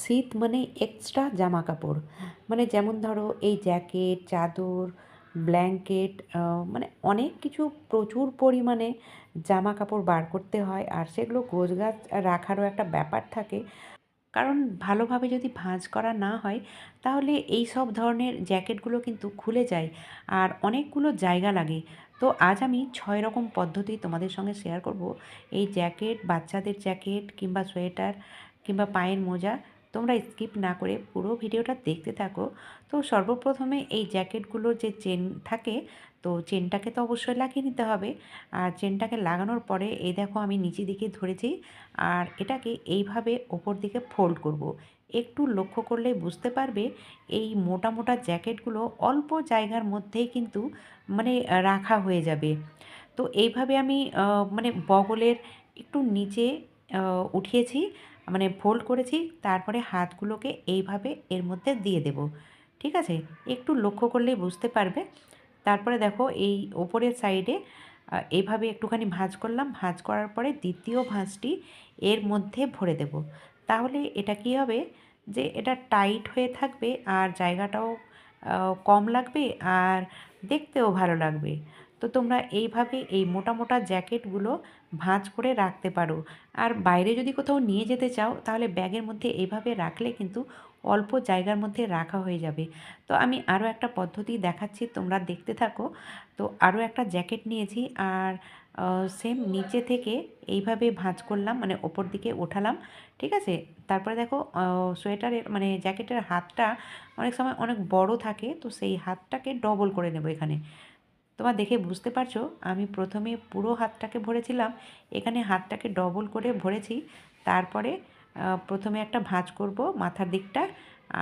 শীত মানে এক্সট্রা জামা কাপড় মানে যেমন ধরো এই জ্যাকেট চাদর ব্ল্যাঙ্কেট মানে অনেক কিছু প্রচুর পরিমাণে জামা কাপড় বার করতে হয় আর সেগুলো গোছগাছ রাখারও একটা ব্যাপার থাকে। কারণ ভালোভাবে যদি ভাঁজ করা না হয়, তাহলে এই সব ধরনের জ্যাকেটগুলো কিন্তু খুলে যায় আর অনেকগুলো জায়গা লাগে। তো আজ আমি ছয় রকম পদ্ধতি তোমাদের সঙ্গে শেয়ার করব। এই জ্যাকেট বাচ্চাদের জ্যাকেট কিংবা সোয়েটার কিংবা পায়ের মোজা তোমরা স্কিপ না করে পুরো ভিডিওটা দেখতে থাকো। তো সর্বপ্রথমে এই জ্যাকেটগুলোর যে চেন থাকে, তো চেনটাকে তো অবশ্যই লাগিয়ে নিতে হবে। আর চেনটাকে লাগানোর পরে এই দেখো আমি নিচে দিকে ধরেছি, আর এটাকে এইভাবে ওপর দিকে ফোল্ড করব। একটু লক্ষ্য করলে বুঝতে পারবে, এই মোটা মোটা জ্যাকেটগুলো অল্প জায়গার মধ্যেই কিন্তু মানে রাখা হয়ে যাবে। তো এইভাবে আমি মানে বগলের একটু নিচে উঠিয়েছি মানে ফোল্ড করেছি, তারপরে হাতগুলোকে এইভাবে এর মধ্যে দিয়ে দেব। ঠিক আছে? একটু লক্ষ্য করলেই বুঝতে পারবে। তারপরে দেখো, এই ওপরের সাইডে এইভাবে একটুখানি ভাঁজ করলাম। ভাঁজ করার পরে দ্বিতীয় ভাঁজটি এর মধ্যে ভরে দেব। তাহলে এটা কি হবে? যে এটা টাইট হয়ে থাকবে আর জায়গাটাও কম লাগবে আর দেখতেও ভালো লাগবে। তো তোমরা এইভাবে এই মোটা মোটা জ্যাকেটগুলো ভাঁজ করে রাখতে পারো। আর বাইরে যদি কোথাও নিয়ে যেতে চাও তাহলে ব্যাগের মধ্যে এইভাবে রাখলে কিন্তু অল্প জায়গার মধ্যে রাখা হয়ে যাবে। তো আমি আরও একটা পদ্ধতি দেখাচ্ছি তোমরা দেখতে থাকো। তো আরও একটা জ্যাকেট নিয়েছি আর সেম নিচে থেকে এইভাবে ভাঁজ করলাম মানে ওপর দিকে ওঠালাম ঠিক আছে? তারপরে দেখো সোয়েটারের মানে জ্যাকেটের হাতটা অনেক সময় অনেক বড় থাকে তো সেই হাতটাকে ডবল করে নেব এখানে। তোমার দেখে বুঝতে পারছ, আমি প্রথমে পুরো হাতটাকে ভরেছিলাম, এখানে হাতটাকে ডবল করে ভরেছি, তারপরে প্রথমে একটা ভাঁজ করব মাথার দিকটা,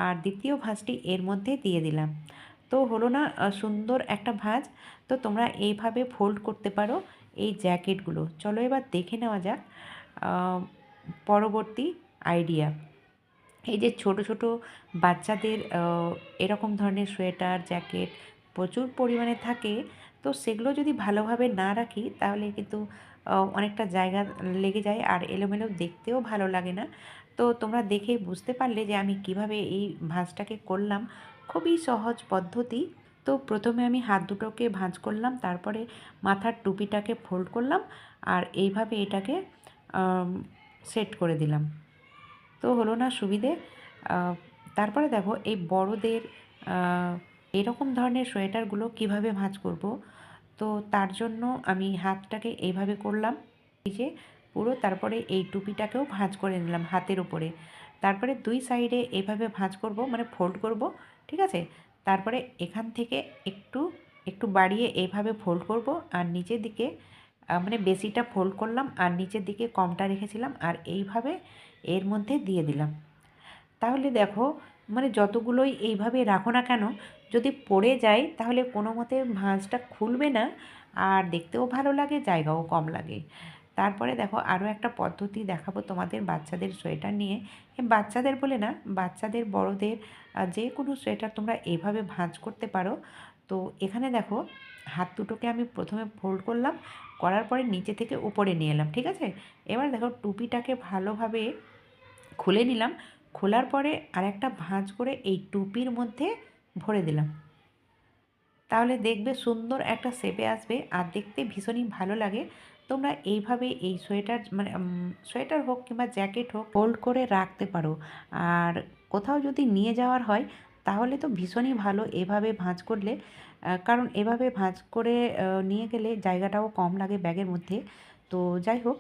আর দ্বিতীয় ভাঁজটি এর মধ্যে দিয়ে দিলাম। তো হলো না সুন্দর একটা ভাঁজ, তো তোমরা এইভাবে ফোল্ড করতে পারো এই জ্যাকেটগুলো চলো এবার দেখে নেওয়া যাক পরবর্তী আইডিয়া এই যে ছোট ছোট বাচ্চাদের এরকম ধরনের সোয়েটার জ্যাকেট প্রচুর পরিমাণে থাকে তো সেগুলো যদি ভালোভাবে না রাখি, তাহলে কিন্তু অনেকটা জায়গা লেগে যায় আর এলোমেলো দেখতেও ভালো লাগে না। তো তোমরা দেখে বুঝতে পারলে যে আমি কীভাবে এই ভাঁজটাকে করলাম। খুবই সহজ পদ্ধতি। তো প্রথমে আমি হাত দুটোকে ভাঁজ করলাম, তারপরে মাথার টুপিটাকে ফোল্ড করলাম আর এইভাবে এটাকে সেট করে দিলাম। তো হলো না সুবিধে। তারপরে দেখো এই বড়দের এরকম ধরনের সোয়েটারগুলো কীভাবে ভাঁজ করব? তো তার জন্য আমি হাতটাকে এইভাবে করলাম। এই যে পুরো তারপরে এই টুপিটাকেও ভাঁজ করে নিলাম হাতের উপরে। তারপরে দুই সাইডে এভাবে ভাঁজ করব মানে ফোল্ড করব, ঠিক আছে? তারপরে এখান থেকে একটু একটু বাড়িয়ে এইভাবে ফোল্ড করব আর নিচের দিকে মানে বেশিটা ফোল্ড করলাম আর নিচের দিকে কমটা রেখেছিলাম আর এইভাবে এর মধ্যে দিয়ে দিলাম। তাহলে দেখো মানে যতগুলোই এইভাবে রাখো না কেন, যদি পড়ে যায় তাহলে কোনো মতে ভাঁজটা খুলবে না আর দেখতেও ভালো লাগে, জায়গাও কম লাগে। তারপরে দেখো আরও একটা পদ্ধতি দেখাবো তোমাদের বাচ্চাদের সোয়েটার নিয়ে। বাচ্চাদের বলে না, বাচ্চাদের বড়দের যে কোনো সোয়েটার তোমরা এভাবে ভাঁজ করতে পারো। তো এখানে দেখো হাত দুটোকে আমি প্রথমে ফোল্ড করলাম, করার পরে নিচে থেকে উপরে নিয়ে এলাম, ঠিক আছে? এবার দেখো টুপিটাকে ভালোভাবে খুলে নিলাম খোলার পরে আরেকটা ভাঁজ করে এই টুপির মধ্যে ভরে দিলাম। তাহলে দেখবে সুন্দর একটা শেপে আসবে আর দেখতে ভীষণই ভালো লাগে। তোমরা এইভাবে এই সোয়েটার মানে সোয়েটার হোক কিংবা জ্যাকেট হোক ফোল্ড করে রাখতে পারো। আর কোথাও যদি নিয়ে যাওয়ার হয়, তাহলে তো ভীষণই ভালো এভাবে ভাঁজ করলে। কারণ এভাবে ভাঁজ করে নিয়ে গেলে জায়গাটাও কম লাগে ব্যাগের মধ্যে। তো যাই হোক,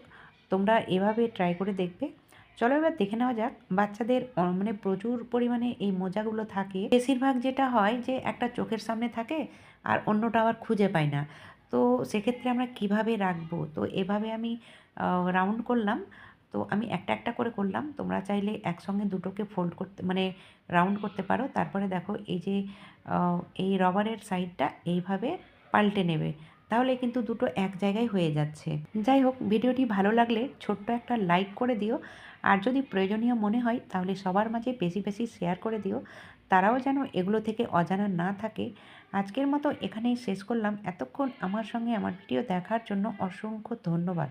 তোমরা এভাবে ট্রাই করে দেখবে। চলো এবার দেখে নেওয়া যাক, বাচ্চাদের মানে প্রচুর পরিমাণে এই মোজাগুলো থাকে। বেশিরভাগ যেটা হয় যে একটা চোখের সামনে থাকে আর অন্যটা আবার খুঁজে পায় না। তো সেক্ষেত্রে আমরা কীভাবে রাখব? তো এভাবে আমি রাউন্ড করলাম। তো আমি একটা একটা করে করলাম। তোমরা চাইলে একসঙ্গে দুটোকে ফোল্ড করতে মানে রাউন্ড করতে পারো। তারপরে দেখো এই যে এই রবারের সাইডটা এইভাবে পাল্টে নেবে। তাহলে কিন্তু দুটো এক জায়গায় হয়ে যাচ্ছে। যাই হোক, ভিডিওটি ভালো লাগলে ছোট্ট একটা লাইক করে দিও। আর যদি প্রয়োজনীয় মনে হয়, তাহলে সবার মাঝে বেশি বেশি শেয়ার করে দিও। তারাও যেন এগুলো থেকে অজানা না থাকে। আজকের মতো এখানেই শেষ করলাম। এতক্ষণ আমার সঙ্গে আমার ভিডিও দেখার জন্য অসংখ্য ধন্যবাদ।